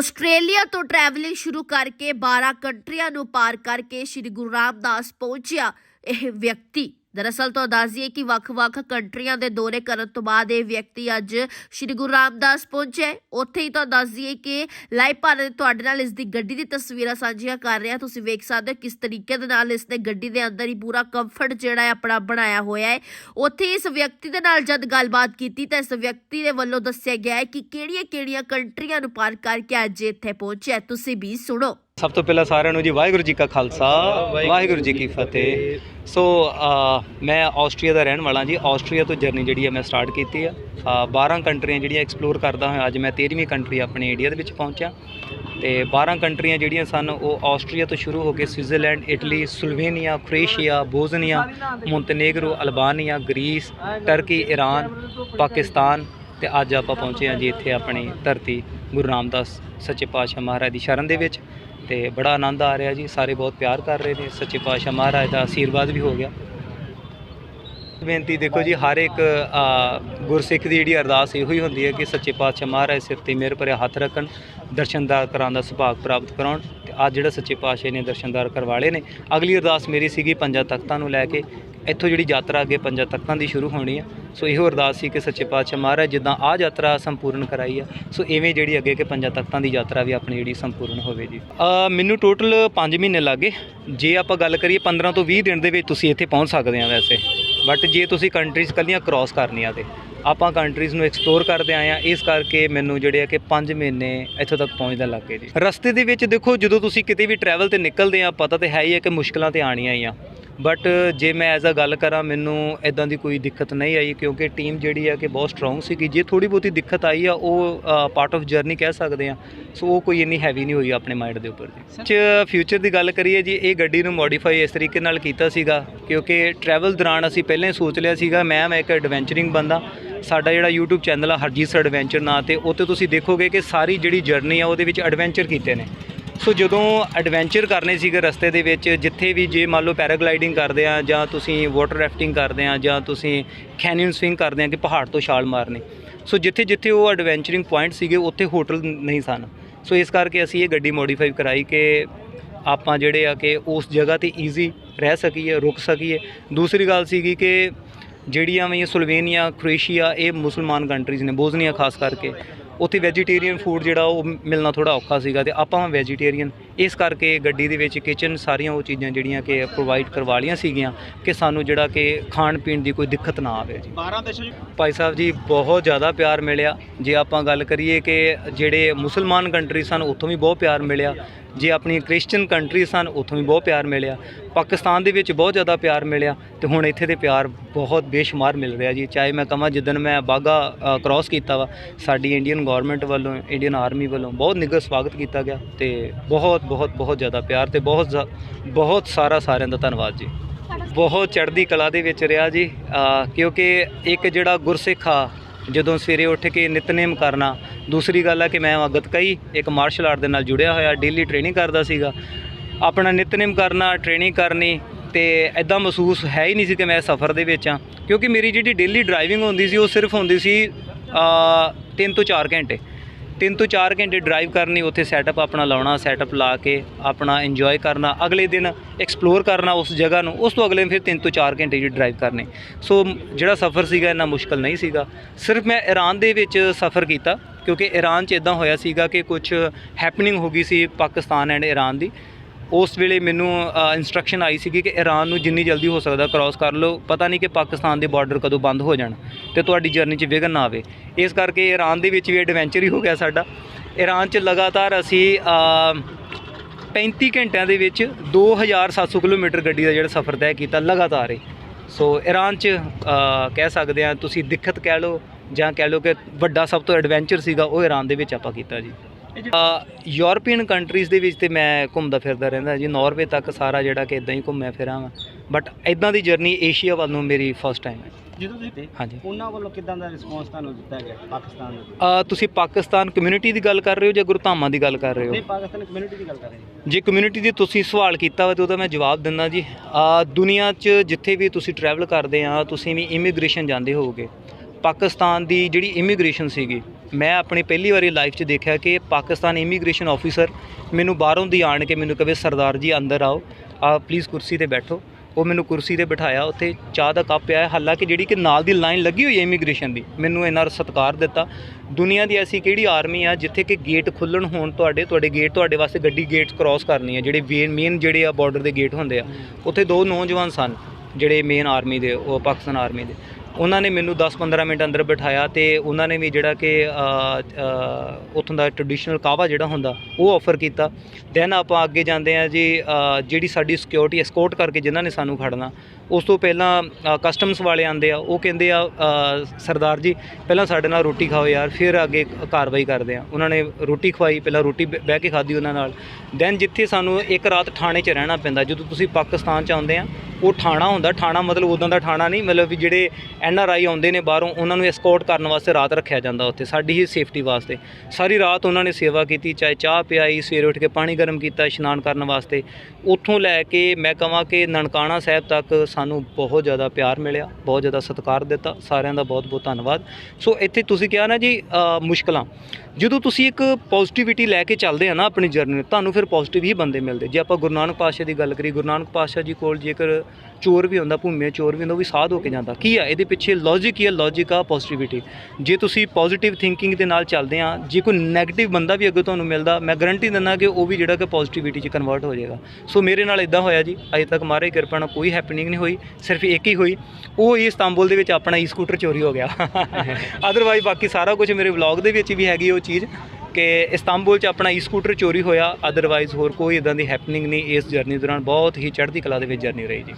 Australia ਤੋਂ travelling ਸ਼ੁਰੂ ਕਰਕੇ 12 ਕੰਟਰੀਆਂ ਨੂੰ ਪਾਰ ਕਰਕੇ ਸ੍ਰੀ ਗੁਰੂ ਰਾਮਦਾਸ ਪਹੁੰਚਿਆ ਇਹ ਵਿਅਕਤੀ। ਦਰਅਸਲ ਤੋਂ ਦੱਸਦੀਏ ਕਿ ਵੱਖ-ਵੱਖ ਕੰਟਰੀਆਂ ਦੇ ਦੌਰੇ ਕਰਨ ਤੋਂ ਬਾਅਦ ਇਹ ਵਿਅਕਤੀ ਅੱਜ ਸ੍ਰੀ ਗੁਰੂ ਰਾਮਦਾਸ ਪਹੁੰਚਿਆ ਉੱਥੇ ਹੀ ਤਾਂ ਦੱਸਦੀਏ ਕਿ ਲਾਈਵ ਭਾਰਤ ਤੁਹਾਡੇ ਨਾਲ ਇਸ ਦੀ ਗੱਡੀ ਦੀ ਤਸਵੀਰਾਂ ਸਾਂਝੀਆਂ ਕਰ ਰਿਹਾ। ਤੁਸੀਂ ਵੇਖ ਸਕਦੇ ਹੋ ਕਿਸ ਤਰੀਕੇ ਦੇ ਨਾਲ ਇਸ ਨੇ ਗੱਡੀ ਦੇ ਅੰਦਰ ਹੀ ਪੂਰਾ ਕੰਫਰਟ ਜਿਹੜਾ ਹੈ ਆਪਣਾ ਬਣਾਇਆ ਹੋਇਆ ਹੈ। ਉੱਥੇ ਇਸ ਵਿਅਕਤੀ ਦੇ ਨਾਲ ਜਦ ਗੱਲਬਾਤ ਕੀਤੀ ਤਾਂ ਇਸ ਵਿਅਕਤੀ ਦੇ ਵੱਲੋਂ ਦੱਸਿਆ ਗਿਆ ਹੈ ਕਿ ਕਿਹੜੀਆਂ-ਕਿਹੜੀਆਂ ਕੰਟਰੀਆਂ ਨੂੰ ਪਾਰ ਕਰਕੇ ਅੱਜ ਇੱਥੇ ਪਹੁੰਚਿਆ ਤੁਸੀਂ ਵੀ ਸੁਣੋ। ਸਭ ਤੋਂ ਪਹਿਲਾਂ ਸਾਰਿਆਂ ਨੂੰ ਜੀ ਵਾਹਿਗੁਰੂ ਜੀ ਕਾ ਖਾਲਸਾ ਵਾਹਿਗੁਰੂ ਜੀ ਕੀ ਫਤਿਹ। ਸੋ ਮੈਂ ਆਸਟਰੀਆ ਦਾ ਰਹਿਣ ਵਾਲਾ ਜੀ। ਆਸਟਰੀਆ ਤੋਂ ਜਰਨੀ ਜਿਹੜੀ ਹੈ ਮੈਂ ਸਟਾਰਟ ਕੀਤੀ ਆ। ਅ, 12 ਕੰਟਰੀਆਂ ਜਿਹੜੀਆਂ ਐਕਸਪਲੋਰ ਕਰਦਾ ਹਾਂ ਅੱਜ ਮੈਂ 13ਵੀਂ ਕੰਟਰੀ ਆਪਣੇ ਇੰਡੀਆ ਦੇ ਵਿੱਚ ਪਹੁੰਚਿਆ। ਤੇ 12 ਕੰਟਰੀਆਂ ਜਿਹੜੀਆਂ ਸਨ ਉਹ ਆਸਟਰੀਆ ਤੋਂ ਸ਼ੁਰੂ ਹੋ ਕੇ Switzerland Italy Slovenia Croatia Bosnia Montenegro Albania Greece Turkey Iran Pakistan ਤੇ ਅੱਜ ਆਪਾਂ ਪਹੁੰਚੇ ਹਾਂ ਜੀ ਇੱਥੇ ਆਪਣੀ ਧਰਤੀ ਗੁਰੂ ਰਾਮਦਾਸ ਸੱਚੇ ਪਾਤਸ਼ਾਹ ਮਹਾਰਾਜ ਦੀ ਸ਼ਰਨ ਦੇ ਵਿੱਚ। ਤੇ ਬੜਾ ਆਨੰਦ ਆ ਰਿਹਾ ਜੀ, ਸਾਰੇ ਬਹੁਤ ਪਿਆਰ ਕਰ ਰਹੇ ਨੇ, ਸੱਚੇ ਪਾਤਸ਼ਾਹ ਮਹਾਰਾਜ ਦਾ ਆਸ਼ੀਰਵਾਦ ਵੀ ਹੋ ਗਿਆ। ਬੇਨਤੀ ਦੇਖੋ ਜੀ, ਹਰ ਇੱਕ ਗੁਰਸਿੱਖ ਦੀ ਜਿਹੜੀ ਅਰਦਾਸ ਇਹੋ ਹੀ ਹੁੰਦੀ ਹੈ ਕਿ ਸੱਚੇ ਪਾਤਸ਼ਾਹ ਮਹਾਰਾਜ ਸਿਰ ਤੇ ਮਿਹਰ ਭਰਿਆ ਹੱਥ ਰੱਖਣ, ਦਰਸ਼ਨਦਾਰ ਕਰਾਂ ਦਾ ਸੁਭਾਗ ਪ੍ਰਾਪਤ ਕਰਾਉਣ ਤੇ ਅੱਜ ਜਿਹੜਾ ਸੱਚੇ ਪਾਤਸ਼ਾਹ ਨੇ ਦਰਸ਼ਨਦਾਰ ਕਰਵਾਲੇ ਨੇ। ਅਗਲੀ ਅਰਦਾਸ ਮੇਰੀ ਸੀਗੀ ਪੰਜਾਂ ਤਖਤਾਂ ਨੂੰ ਲੈ ਕੇ ਇੱਥੋਂ ਜਿਹੜੀ ਯਾਤਰਾ ਅੱਗੇ ਪੰਜਾਂ ਤਖਤਾਂ ਦੀ ਸ਼ੁਰੂ ਹੋਣੀ ਆ। ਸੋ ਇਹੋ ਅਰਦਾਸ ਸੀ ਕਿ ਸੱਚੇ ਪਾਤਸ਼ਾਹ ਮਹਾਰਾਜ, ਜਿੱਦਾਂ ਆ ਯਾਤਰਾ ਸੰਪੂਰਨ ਕਰਾਈ ਆ, ਸੋ ਐਵੇਂ ਜਿਹੜੀ ਅੱਗੇ ਕਿ ਪੰਜਾਂ ਤਖਤਾਂ ਦੀ ਯਾਤਰਾ ਵੀ ਆਪਣੀ ਜਿਹੜੀ ਸੰਪੂਰਨ ਹੋਵੇ ਜੀ। ਮੈਨੂੰ ਟੋਟਲ 5 ਮਹੀਨੇ ਲੱਗੇ ਜੇ ਆਪਾਂ ਗੱਲ ਕਰੀਏ 15 ਤੋਂ 20 ਦਿਨ ਦੇ ਵਿੱਚ ਤੁਸੀਂ ਇੱਥੇ ਪਹੁੰਚ ਸਕਦੇ ਆ ਵੈਸੇ। ਬਟ ਜੇ ਤੁਸੀਂ ਕੰਟਰੀਜ਼ ਕੱਲੀਆਂ ਕ੍ਰਾਸ ਕਰਨੀਆਂ ਤੇ ਆਪਾਂ ਕੰਟਰੀਜ਼ ਨੂੰ ਐਕਸਪਲੋਰ ਕਰਦੇ ਆਏ ਆ ਇਸ ਕਰਕੇ ਮੈਨੂੰ ਜਿਹੜੇ ਆ ਕਿ 5 ਮਹੀਨੇ ਇੱਥੋਂ ਤੱਕ ਪਹੁੰਚਦਾ ਲੱਗੇ ਜੀ। ਰਸਤੇ ਦੇ ਵਿੱਚ ਦੇਖੋ ਜਦੋਂ ਤੁਸੀਂ ਕਿਤੇ ਵੀ ਟਰੈਵਲ ਤੇ ਨਿਕਲਦੇ ਆ ਪਤਾ ਤੇ ਹੈ ਹੀ ਹੈ ਕਿ ਮੁਸ਼ਕਲਾਂ ਤੇ ਆਣੀਆਂ ਹੀ ਆ। ਬਟ ਜੇ ਮੈਂ ਐਜ਼ ਅ ਗੱਲ ਕਰਾਂ ਮੈਨੂੰ ਇਦਾਂ ਦੀ ਕੋਈ ਦਿੱਕਤ ਨਹੀਂ ਆਈ ਕਿਉਂਕਿ ਟੀਮ ਜਿਹੜੀ ਆ ਕਿ ਬਹੁਤ ਸਟਰੋਂਗ ਸੀਗੀ ਜੇ ਥੋੜੀ ਬਹੁਤੀ ਦਿੱਕਤ ਆਈ ਆ ਉਹ ਪਾਰਟ ਆਫ ਜਰਨੀ ਕਹਿ ਸਕਦੇ ਆ। ਸੋ ਉਹ ਕੋਈ ਇੰਨੀ ਹੈਵੀ ਨਹੀਂ ਹੋਈ ਆਪਣੇ ਮਾਈਂਡ ਦੇ ਉੱਪਰ ਜੀ ਚ ਫਿਊਚਰ ਦੀ ਗੱਲ ਕਰੀਏ ਜੀ ਇਹ ਗੱਡੀ ਨੂੰ ਮੋਡੀਫਾਈ ਇਸ ਤਰੀਕੇ ਨਾਲ ਕੀਤਾ ਸੀਗਾ ਕਿਉਂਕਿ ਟਰੈਵਲ ਦੌਰਾਨ ਅਸੀਂ ਪਹਿਲਾਂ ਹੀ ਸੋਚ ਲਿਆ ਸੀਗਾ ਮੈਂ ਮੈਂ ਇੱਕ ਐਡਵੈਂਚਰਿੰਗ ਬੰਦਾ ਸਾਡਾ ਜਿਹੜਾ YouTube ਚੈਨਲ ਆ, ਹਰਜੀਤ ਸਰ ਐਡਵੈਂਚਰ ਨਾਂ ਤੇ ਉੱਤੇ ਤੁਸੀਂ ਦੇਖੋਗੇ ਕਿ ਸਾਰੀ ਜਿਹੜੀ ਜਰਨੀ ਆ, ਉਹਦੇ ਵਿੱਚ ਐਡਵੈਂਚਰ ਕੀਤੇ ਨੇ। ਸੋ ਜਦੋਂ ਐਡਵੈਂਚਰ ਕਰਨੇ ਸੀਗੇ ਰਸਤੇ ਦੇ ਵਿੱਚ, ਜਿੱਥੇ ਵੀ ਜੇ ਮੰਨ ਲਓ ਪੈਰਾਗਲਾਈਡਿੰਗ ਕਰਦੇ ਆ, ਜਾਂ ਤੁਸੀਂ ਵਾਟਰ ਰਾਫਟਿੰਗ ਕਰਦੇ ਆ, ਜਾਂ ਤੁਸੀਂ ਕੈਨੀਅਨ ਸਵਿੰਗ ਕਰਦੇ ਆ, ਕਿ ਪਹਾੜ ਤੋਂ ਛਾਲ ਮਾਰਨੀ। ਸੋ ਜਿੱਥੇ ਜਿੱਥੇ ਉਹ ਐਡਵੈਂਚਰਿੰਗ ਪੁਆਇੰਟ ਸੀਗੇ, ਉੱਥੇ ਹੋਟਲ ਨਹੀਂ ਸਨ। ਸੋ ਇਸ ਕਰਕੇ ਅਸੀਂ ਇਹ ਗੱਡੀ ਮੋਡੀਫਾਈ ਕਰਾਈ ਕਿ ਆਪਾਂ ਜਿਹੜੇ ਆ ਕਿ ਉਸ ਜਗ੍ਹਾ ਤੇ ਈਜ਼ੀ ਰਹਿ ਸਕੀਏ, ਰੁਕ ਸਕੀਏ। ਦੂਸਰੀ ਗੱਲ ਸੀਗੀ ਕਿ ਜਿਹੜੀਆਂ ਵੀ ਸਲੋਵੇਨੀਆ ਕ੍ਰੋਏਸ਼ੀਆ ਇਹ ਮੁਸਲਮਾਨ ਕੰਟਰੀਜ਼ ਨੇ ਬੋਜ਼ਨੀਆ ਖਾਸ ਕਰਕੇ ਉੱਥੇ ਵੈਜੀਟੇਰੀਅਨ ਫੂਡ ਜਿਹੜਾ ਉਹ ਮਿਲਣਾ ਥੋੜਾ ਔਖਾ ਸੀਗਾ ਤੇ ਆਪਾਂ ਵੈਜੀਟੇਰੀਅਨ ਇਸ ਕਰਕੇ ਗੱਡੀ ਦੇ ਵਿੱਚ ਕਿਚਨ ਸਾਰੀਆਂ ਉਹ ਚੀਜ਼ਾਂ ਜਿਹੜੀਆਂ ਕਿ ਪ੍ਰੋਵਾਈਡ ਕਰਵਾ ਲਈਆਂ ਸੀਗੀਆਂ ਕਿ ਸਾਨੂੰ ਜਿਹੜਾ ਕਿ ਖਾਣ ਪੀਣ ਦੀ ਕੋਈ ਦਿੱਕਤ ਨਾ ਆਵੇ ਜੀ। 12 ਦੇਸ਼ਾਂ ਚ? ਭਾਈ ਸਾਹਿਬ ਜੀ ਬਹੁਤ ਜ਼ਿਆਦਾ ਪਿਆਰ ਮਿਲਿਆ। ਜੇ ਆਪਾਂ ਗੱਲ ਕਰੀਏ ਕਿ ਜਿਹੜੇ ਮੁਸਲਮਾਨ ਕੰਟਰੀ ਸਨ ਉੱਥੋਂ ਵੀ ਬਹੁਤ ਪਿਆਰ ਮਿਲਿਆ। ਜੇ ਆਪਣੀ ਕ੍ਰਿਸਚੀਅਨ ਕੰਟਰੀ ਸਨ ਉੱਥੋਂ ਵੀ ਬਹੁਤ ਪਿਆਰ ਮਿਲਿਆ। ਪਾਕਿਸਤਾਨ ਦੇ ਵਿੱਚ ਬਹੁਤ ਜ਼ਿਆਦਾ ਪਿਆਰ ਮਿਲਿਆ ਤੇ ਹੁਣ ਇੱਥੇ ਦੇ ਪਿਆਰ ਬਹੁਤ ਬੇਸ਼ੁਮਾਰ ਮਿਲ ਰਿਹਾ ਜੀ। ਚਾਹੇ ਮੈਂ ਕਹਾਂ ਜਿੱਦਨ ਮੈਂ ਬਾਗਾ ਕ੍ਰਾਸ ਕੀਤਾ ਵਾ ਸਾਡੀ ਇੰਡੀਅਨ ਗਵਰਨਮੈਂਟ ਵੱਲੋਂ ਇੰਡੀਅਨ ਆਰਮੀ ਵੱਲੋਂ ਬਹੁਤ ਨਿੱਘਾ ਸਵਾਗਤ ਕੀਤਾ ਗਿਆ ਤੇ ਬਹੁਤ ਬਹੁਤ ਬਹੁਤ ਜ਼ਿਆਦਾ ਪਿਆਰ ਤੇ ਬਹੁਤ ਬਹੁਤ ਸਾਰਾ ਸਾਰਿਆਂ ਦਾ ਧੰਨਵਾਦ ਜੀ। ਬਹੁਤ ਚੜ੍ਹਦੀ ਕਲਾ ਦੇ ਵਿੱਚ ਰਿਹਾ ਜੀ। ਕਿਉਂਕਿ ਇੱਕ ਜਿਹੜਾ ਗੁਰਸਿੱਖ ਆ ਜਦੋਂ ਸਵੇਰੇ ਉੱਠ ਕੇ ਨਿਤਨੇਮ ਕਰਨਾ, ਦੂਸਰੀ ਗੱਲ ਹੈ ਕਿ ਮੈਂ ਅਗਤ ਕਈ ਇੱਕ ਮਾਰਸ਼ਲ ਆਰਟ ਦੇ ਨਾਲ ਜੁੜਿਆ ਹੋਇਆ ਡੇਲੀ ਟ੍ਰੇਨਿੰਗ ਕਰਦਾ ਸੀਗਾ। ਆਪਣਾ ਨਿਤਨੇਮ ਕਰਨਾ ਟ੍ਰੇਨਿੰਗ ਕਰਨੀ ਤੇ ਐਦਾਂ ਮਹਿਸੂਸ ਹੈ ਹੀ ਨਹੀਂ ਸੀ ਕਿ ਮੈਂ ਸਫ਼ਰ ਦੇ ਵਿੱਚ ਆ। ਕਿਉਂਕਿ ਮੇਰੀ ਜਿਹੜੀ ਡੇਲੀ ਡਰਾਈਵਿੰਗ ਹੁੰਦੀ ਸੀ, ਉਹ ਸਿਰਫ ਹੁੰਦੀ ਸੀ 3 ਤੋਂ 4 ਘੰਟੇ। ਤਿੰਨ ਤੋਂ ਚਾਰ ਘੰਟੇ ਡਰਾਈਵ ਕਰਨੀ, ਉੱਥੇ ਸੈਟਅਪ ਆਪਣਾ ਲਾਉਣਾ ਸੈਟਅਪ ਲਾ ਕੇ ਆਪਣਾ ਇੰਜੋਏ ਕਰਨਾ, ਅਗਲੇ ਦਿਨ ਐਕਸਪਲੋਰ ਕਰਨਾ ਉਸ ਜਗ੍ਹਾ ਨੂੰ, ਉਸ ਤੋਂ ਅਗਲੇ ਦਿਨ ਫਿਰ ਤਿੰਨ ਤੋਂ ਚਾਰ ਘੰਟੇ ਜੀ ਡਰਾਈਵ ਕਰਨੇ। ਸੋ ਜਿਹੜਾ ਸਫ਼ਰ ਸੀਗਾ ਇੰਨਾ ਮੁਸ਼ਕਲ ਨਹੀਂ ਸੀਗਾ। ਸਿਰਫ ਮੈਂ ਈਰਾਨ ਦੇ ਵਿੱਚ ਸਫ਼ਰ ਕੀਤਾ, ਕਿਉਂਕਿ ਈਰਾਨ 'ਚ ਇਦਾਂ ਹੋਇਆ ਸੀਗਾ ਕਿ ਕੁਝ ਹੈਪਨਿੰਗ ਹੋ ਗਈ ਸੀ ਪਾਕਿਸਤਾਨ ਐਂਡ ਈਰਾਨ ਦੀ। ਉਸ ਵੇਲੇ ਮੈਨੂੰ ਇਨਸਟਰਕਸ਼ਨ ਆਈ ਸੀਗੀ ਕਿ ਈਰਾਨ ਨੂੰ ਜਿੰਨੀ ਜਲਦੀ ਹੋ ਸਕਦਾ ਕ੍ਰਾਸ ਕਰ ਲਓ। ਪਤਾ ਨਹੀਂ ਕਿ ਪਾਕਿਸਤਾਨ ਦੇ ਬਾਰਡਰ ਕਦੋਂ ਬੰਦ ਹੋ ਜਾਣ ਤੇ ਤੁਹਾਡੀ ਜਰਨੀ 'ਚ ਵਿਘਨ ਨਾ ਆਵੇ। ਇਸ ਕਰਕੇ ਈਰਾਨ ਦੇ ਵਿੱਚ ਵੀ ਐਡਵੈਂਚਰ ਹੀ ਹੋ ਗਿਆ ਸਾਡਾ। ਈਰਾਨ 'ਚ ਲਗਾਤਾਰ ਅਸੀਂ ਅ, 35 ਘੰਟਿਆਂ ਦੇ ਵਿੱਚ 2700 ਕਿਲੋਮੀਟਰ ਗੱਡੀ ਦਾ ਜਿਹੜਾ ਸਫ਼ਰ ਤੈਅ ਕੀਤਾ ਲਗਾਤਾਰ ਹੀ ਸੋ ਈਰਾਨ 'ਚ ਕਹਿ ਸਕਦੇ ਆ ਤੁਸੀਂ ਦਿੱਕਤ ਕਹਿ ਲਓ ਜਾਂ ਕਹਿ ਲਓ ਕਿ ਵੱਡਾ ਸਭ ਤੋਂ ਐਡਵੈਂਚਰ ਸੀਗਾ ਉਹ ਈਰਾਨ ਦੇ ਵਿੱਚ ਆਪਾਂ ਕੀਤਾ ਜੀ। ਯੂਰਪੀਅਨ ਕੰਟਰੀਜ਼ ਦੇ ਵਿੱਚ ਤੇ ਮੈਂ ਘੁੰਮਦਾ ਫਿਰਦਾ ਰਹਿੰਦਾ ਜੀ। ਨਾਰਵੇ ਤੱਕ ਸਾਰਾ ਜਿਹੜਾ ਕਿ ਇਦਾਂ ਹੀ ਘੁੰਮਿਆ ਫਿਰਾਂ ਵਾਂ। ਬਟ ਇਦਾਂ ਦੀ ਜਰਨੀ ਏਸ਼ੀਆ ਵੱਲ ਨੂੰ ਮੇਰੀ ਫਸਟ ਟਾਈਮ ਹੈ। ਜਦੋਂ ਤੁਸੀਂ ਹਾਂਜੀ। ਉਹਨਾਂ ਵੱਲੋਂ ਕਿਦਾਂ ਦਾ ਰਿਸਪੌਂਸ ਤੁਹਾਨੂੰ ਦਿੱਤਾ ਗਿਆ ਪਾਕਿਸਤਾਨ ਦੇ ਤੁਸੀਂ ਪਾਕਿਸਤਾਨ ਕਮਿਊਨਿਟੀ ਦੀ ਗੱਲ ਕਰ ਰਹੇ ਹੋ ਜਾਂ ਗੁਰਧਾਮਾਂ ਦੀ ਗੱਲ ਕਰ ਰਹੇ ਨਹੀਂ ਹੋ ਪਾਕਿਸਤਾਨ ਕਮਿਊਨਿਟੀ ਦੀ ਗੱਲ ਕਰ ਰਹੇ ਹਾਂ। ਜੇ ਕਮਿਊਨਿਟੀ ਦੀ ਤੁਸੀਂ ਸਵਾਲ ਕੀਤਾ ਵਾ ਤੇ ਉਹਦਾ ਮੈਂ ਜਵਾਬ ਦਿੰਦਾ ਜੀ। ਦੁਨੀਆ 'ਚ ਜਿੱਥੇ ਵੀ ਤੁਸੀਂ ਟਰੈਵਲ ਕਰਦੇ ਆ ਤੁਸੀਂ ਵੀ ਇਮੀਗ੍ਰੇਸ਼ਨ ਜਾਂਦੇ ਹੋਵੋਗੇ। ਪਾਕਿਸਤਾਨ ਦੀ ਜਿਹੜੀ ਇਮੀਗ੍ਰੇਸ਼ਨ ਸੀਗੀ ਮੈਂ ਆਪਣੀ ਪਹਿਲੀ ਵਾਰੀ ਲਾਈਫ 'ਚ ਦੇਖਿਆ ਕਿ ਪਾਕਿਸਤਾਨ ਇਮੀਗ੍ਰੇਸ਼ਨ ਆਫੀਸਰ ਮੈਨੂੰ ਬਾਹਰੋਂ ਦੀ ਆਣ ਕੇ ਮੈਨੂੰ ਕਹੇ ਸਰਦਾਰ ਜੀ, ਅੰਦਰ ਆਓ। ਆ ਪਲੀਜ਼ ਕੁਰਸੀ ਤੇ ਬੈਠੋ। ਉਹ ਮੈਨੂੰ ਕੁਰਸੀ ਤੇ ਬਿਠਾਇਆ। ਉੱਥੇ ਚਾਹ ਦਾ ਕੱਪ ਪਿਆ। ਹਾਲਾਂਕਿ ਜਿਹੜੀ ਕਿ ਨਾਲ ਦੀ ਲਾਈਨ ਲੱਗੀ ਹੋਈ ਹੈ ਇਮੀਗ੍ਰੇਸ਼ਨ ਦੀ, ਮੈਨੂੰ ਇੰਨਾ ਸਤਿਕਾਰ ਦਿੱਤਾ। ਦੁਨੀਆ ਦੀ ਐਸੀ ਕਿਹੜੀ ਆਰਮੀ ਆ ਜਿੱਥੇ ਕਿ ਗੇਟ ਖੁੱਲਣ ਹੋਣ ਤੁਹਾਡੇ ਤੁਹਾਡੇ ਗੇਟ ਤੁਹਾਡੇ ਵਾਸਤੇ ਗੱਡੀ ਗੇਟ ਕ੍ਰਾਸ ਕਰਨੀ ਹੈ ਜਿਹੜੇ ਮੇਨ ਜਿਹੜੇ ਆ ਬਾਰਡਰ ਦੇ ਗੇਟ ਹੁੰਦੇ ਆ। ਉੱਥੇ ਦੋ ਨੌਜਵਾਨ ਸਨ, ਜਿਹੜੇ ਮੇਨ ਆਰਮੀ ਦੇ, ਉਹ ਪਾਕਿਸਤਾਨ ਆਰਮੀ ਦੇ। ਉਹਨਾਂ ਨੇ ਮੈਨੂੰ 10-15 ਮਿੰਟ ਅੰਦਰ ਬਿਠਾਇਆ ਤੇ ਉਹਨਾਂ ਨੇ ਵੀ ਜਿਹੜਾ ਕਿ ਅ, ਉੱਥੋਂ ਦਾ ਟ੍ਰੈਡੀਸ਼ਨਲ ਕਾਵਾ ਜਿਹੜਾ ਹੁੰਦਾ ਉਹ ਆਫਰ ਕੀਤਾ। ਦੈਨ ਆਪਾਂ ਅੱਗੇ ਜਾਂਦੇ ਆ ਜੀ ਜਿਹੜੀ ਸਾਡੀ ਸਿਕਿਉਰਿਟੀ ਐਸਕੋਰਟ ਕਰਕੇ ਜਿਨ੍ਹਾਂ ਨੇ ਸਾਨੂੰ ਖੜਨਾ। ਉਸ ਤੋਂ ਪਹਿਲਾਂ ਕਸਟਮਸ ਵਾਲੇ ਆਂਦੇ ਆ ਉਹ ਕਹਿੰਦੇ ਆ ਸਰਦਾਰ ਜੀ ਪਹਿਲਾਂ ਸਾਡੇ ਨਾਲ ਰੋਟੀ ਖਾਓ ਯਾਰ ਫਿਰ ਅੱਗੇ ਕਾਰਵਾਈ ਕਰਦੇ ਆ। ਉਹਨਾਂ ਨੇ ਰੋਟੀ ਖਵਾਈ ਪਹਿਲਾਂ ਰੋਟੀ ਬ- ਬਹਿ ਕੇ ਖਾਧੀ ਉਹਨਾਂ ਨਾਲ। ਦੈਨ ਜਿੱਥੇ ਸਾਨੂੰ ਇੱਕ ਰਾਤ ਥਾਣੇ 'ਚ ਰਹਿਣਾ ਪੈਂਦਾ ਜਦੋਂ ਤੁਸੀਂ ਪਾਕਿਸਤਾਨ 'ਚ ਆਉਂਦੇ ਆ ਉਹ ਥਾਣਾ ਹੁੰਦਾ। ਥਾਣਾ ਮਤਲਬ ਉਦਾਂ ਦਾ ਥਾਣਾ ਨਹੀਂ ਮਤਲਬ ਵੀ ਜਿਹੜੇ ਐਨ ਆਰ ਆਈ ਆਉਂਦੇ ਨੇ ਬਾਹਰੋਂ, ਉਹਨਾਂ ਨੂੰ ਐਸਕੋਰਟ ਕਰਨ ਵਾਸਤੇ ਰਾਤ ਰੱਖਿਆ ਜਾਂਦਾ ਉੱਥੇ, ਸਾਡੀ ਹੀ ਸੇਫਟੀ ਵਾਸਤੇ। ਸਾਰੀ ਰਾਤ ਉਹਨਾਂ ਨੇ ਸੇਵਾ ਕੀਤੀ, ਚਾਹੇ ਚਾਹ ਪਿਆਈ, ਸਵੇਰੇ ਉੱਠ ਕੇ ਪਾਣੀ ਗਰਮ ਕੀਤਾ, ਇਸ਼ਨਾਨ ਕਰਨ ਵਾਸਤੇ। ਉੱਥੋਂ ਲੈ ਕੇ ਮੈਂ ਕਹਾਂ ਕਿ ਨਨਕਾਣਾ ਸਾਹਿਬ ਤੱਕ ਸਾਨੂੰ ਬਹੁਤ ਜ਼ਿਆਦਾ ਪਿਆਰ ਮਿਲਿਆ, ਬਹੁਤ ਜ਼ਿਆਦਾ ਸਤਿਕਾਰ ਦਿੱਤਾ, ਸਾਰਿਆਂ ਦਾ ਬਹੁਤ ਬਹੁਤ ਧੰਨਵਾਦ। ਸੋ ਇੱਥੇ ਤੁਸੀਂ ਕਿਹਾ ਨਾ ਜੀ ਮੁਸ਼ਕਲਾਂ। ਜਦੋਂ ਤੁਸੀਂ ਇੱਕ ਪੋਜ਼ਿਟਿਵਿਟੀ ਲੈ ਕੇ ਚੱਲਦੇ ਆ ਨਾ ਆਪਣੀ ਜਰਨੀ ਤੁਹਾਨੂੰ ਫਿਰ ਪੋਜ਼ਿਟਿਵ ਹੀ ਬੰਦੇ ਮਿਲਦੇ। ਜੇ ਆਪਾਂ ਗੁਰੂ ਨਾਨਕ ਪਾਤਸ਼ਾਹ ਦੀ ਗੱਲ ਕਰੀ ਗੁਰੂ ਨਾਨਕ ਪਾਤਸ਼ਾਹ ਜੀ ਕੋਲ ਜੇਕਰ ਚੋਰ ਵੀ ਹੁੰਦਾ ਭੂਮੇ ਚੋਰ ਵੀ ਹੁੰਦਾ ਉਹ ਵੀ ਸਾਧ ਹੋ ਕੇ ਜਾਂਦਾ। ਕੀ ਆ ਇਹਦੇ ਪਿੱਛੇ ਲੌਜੀਕ ਹੀ ਆ ਲੌਜੀਕ ਆ ਪੋਜ਼ਿਟਿਵਿਟੀ ਜੇ ਤੁਸੀਂ ਪੋਜ਼ਿਟਿਵ ਥਿੰਕਿੰਗ ਦੇ ਨਾਲ ਚੱਲਦੇ ਆ ਜੇ ਕੋਈ 네ਗੇਟਿਵ ਬੰਦਾ ਵੀ ਅੱਗੇ ਤੁਹਾਨੂੰ ਮਿਲਦਾ ਮੈਂ ਗਾਰੰਟੀ ਦਿੰਦਾ ਕਿ ਉਹ ਵੀ ਜਿਹੜਾ ਕਿ ਪੋਜ਼ਿਟਿਵਿਟੀ 'ਚ ਕਨਵਰਟ ਹੋ ਜਾਏਗਾ। ਸੋ ਮੇਰੇ ਨਾਲ ਇਦਾਂ ਹੋਇਆ ਜੀ ਅਜੇ ਤੱਕ ਦੀ ਕਿਰਪਾ ਨਾਲ ਕੋਈ ਹੈਪਨਿੰਗ ਨਹੀਂ ਹੋਈ ਸਿਰਫ ਇੱਕ ਹੀ ਹੋਈ। ਉਹ ਇਹ ਇਸਤਾਂਬੁਲ ਦੇ ਵਿੱਚ ਆਪਣਾ ਈ ਸਕੂਟਰ ਚੋਰੀ ਹੋ ਗਿਆ। ਅਦਰਵਾਈਜ਼ ਬਾਕੀ ਸਾਰਾ ਕੁਝ ਮੇਰੇ ਵਲੌਗ ਦੇ ਵਿੱਚ ਵੀ ਹੈਗੀ ਉਹ ਚੀਜ਼ ਕਿ ਇਸਤਾਂਬੁਲ 'ਚ ਆਪਣਾ ਈ ਸਕੂਟਰ ਚੋਰੀ ਹੋਇਆ। ਅਦਰਵਾਈਜ਼ ਹੋਰ ਕੋਈ ਇਦਾਂ ਦੀ ਹੈਪਨਿੰਗ ਨਹੀਂ ਇਸ ਜਰਨੀ ਦੌਰਾਨ। ਬਹੁਤ ਹੀ ਚੜ੍ਹਦੀ ਕਲਾ ਦੇ ਵਿੱਚ ਜਰਨੀ ਰਹੀ ਜੀ।